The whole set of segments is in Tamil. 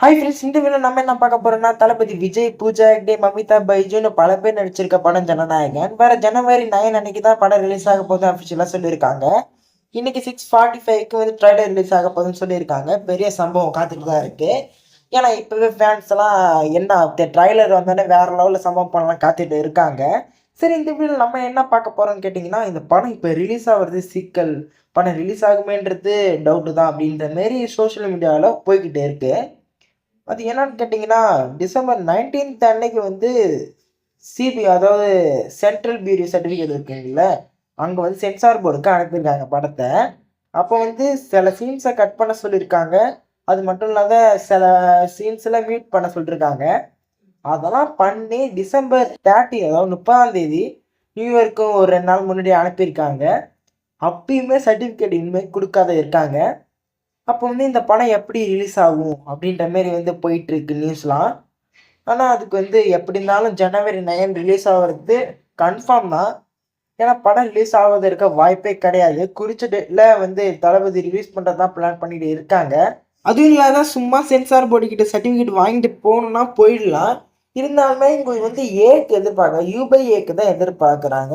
ஹாய் ஃப்ரெண்ட்ஸ் இந்த வீடியோ நம்ம என்ன பார்க்க போறோம்னா தளபதி விஜய் பூஜா ஹெக்டே மமிதா பைஜுன்னு பல பேர் நடிச்சிருக்க படம் ஜனநாயகன். வேற ஜனவரி நைன் அன்னைக்கு தான் படம் ரிலீஸ் ஆக போகுது அஃபிஷியலாக சொல்லியிருக்காங்க. இன்னைக்கு சிக்ஸ் ஃபார்ட்டி ஃபைவ்க்கு வந்து ட்ரைலர் ரிலீஸ் ஆக போகுதுன்னு சொல்லியிருக்காங்க. பெரிய சம்பவம் காத்துட்டு தான் இருக்கு. ஏன்னா இப்போவே ஃபேன்ஸ் எல்லாம் என்ன ட்ரைலர் வந்தோடனே வேற லெவலில் சம்பவம் பண்ணலாம் காத்துட்டு இருக்காங்க. சரி இந்த வீடியோ நம்ம என்ன பார்க்க போறோம்னு கேட்டிங்கன்னா இந்த படம் இப்போ ரிலீஸ் ஆகிறது சிக்கல். படம் ரிலீஸ் ஆகுமேன்றது டவுட்டு தான் அப்படின்ற மாரி சோஷியல் மீடியாவில் போய்கிட்டே இருக்குது அது என்னன்னு கேட்டிங்கன்னா டிசம்பர் நைன்டீன்த் அன்னைக்கு வந்து சிபி அதாவது சென்ட்ரல் பியூரோ சர்டிஃபிகேட் இருக்குங்கள அங்கே வந்து சென்சார் போர்டுக்கு அனுப்பியிருக்காங்க படத்தை. அப்போ வந்து சில சீன்ஸை கட் பண்ண சொல்லியிருக்காங்க. அது மட்டும் இல்லாத சில சீன்ஸில் மீட் பண்ண சொல்லியிருக்காங்க. அதெல்லாம் பண்ணி டிசம்பர் தேர்ட்டி அதாவது முப்பதாம் தேதி நியூ இயர்க்கும் ஒரு ரெண்டு நாள் முன்னாடி அனுப்பியிருக்காங்க. அப்பயுமே சர்டிஃபிகேட் இனிமேல் கொடுக்காத இருக்காங்க. அப்போ வந்து இந்த படம் எப்படி ரிலீஸ் ஆகும் அப்படின்ற மாரி வந்து போயிட்டுருக்கு நியூஸ்லாம் ஆனால் அதுக்கு வந்து எப்படி இருந்தாலும் ஜனவரி நைன் ரிலீஸ் ஆகிறது கன்ஃபார்ம் தான். ஏன்னா படம் ரிலீஸ் ஆகாத இருக்க வாய்ப்பே கிடையாது. குறிச்ச டேட்டில் வந்து தளபதி ரிலீஸ் பண்ணுறது தான் பிளான் பண்ணிட்டு இருக்காங்க. அதுவும் இல்லாத சும்மா சென்சார் போர்டு கிட்ட சர்டிஃபிகேட் வாங்கிட்டு போகணுன்னா போயிடலாம். இருந்தாலுமே இங்கே வந்து ஏக்கு எதிர்பார்க்க யூபை ஏக்கு தான் எதிர்பார்க்குறாங்க.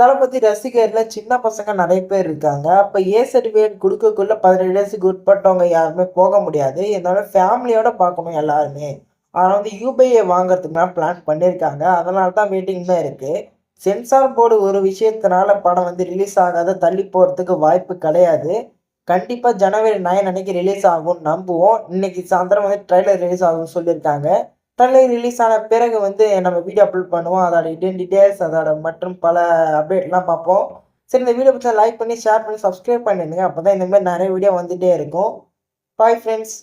தளபதி ரசிகர்ல சின்ன பசங்க நிறைய பேர் இருக்காங்க. அப்போ ஏ சர்டிஃபிகேட் கொடுக்கக்குள்ள பதினேழு வயசுக்கு உட்பட்டவங்க யாருமே போக முடியாது. என்னோட ஃபேமிலியோட பார்க்கணும் எல்லாருமே. ஆனால் வந்து யூபிஐ வாங்குறதுக்கு தான் பிளான் பண்ணியிருக்காங்க. அதனால தான் வெயிட்டிங் தான் இருக்குது சென்சார் போர்டு ஒரு விஷயத்தினால படம் வந்து ரிலீஸ் ஆகாத தள்ளி போகிறதுக்கு வாய்ப்பு கிடையாது. கண்டிப்பாக ஜனவரி நைன் அன்னைக்கு ரிலீஸ் ஆகும்னு நம்புவோம். இன்னைக்கு சாயந்தரம் வந்து ட்ரெய்லர் ரிலீஸ் ஆகும்னு சொல்லியிருக்காங்க. ட்ரைலர் ரிலீஸ் ஆன பிறகு வந்து நம்ம வீடியோ அப்லோட் பண்ணுவோம். அதோட டீட்டெயில்ஸ் அதோட மற்றும் பல அப்டேட்லாம் பார்ப்போம். சரி இந்த வீடியோ பற்றி லைக் பண்ணி ஷேர் பண்ணி சப்ஸ்கிரைப் பண்ணிடுங்க. அப்போ தான் இந்தமாதிரி நிறைய வீடியோ வந்துகிட்டே இருக்கும். Bye friends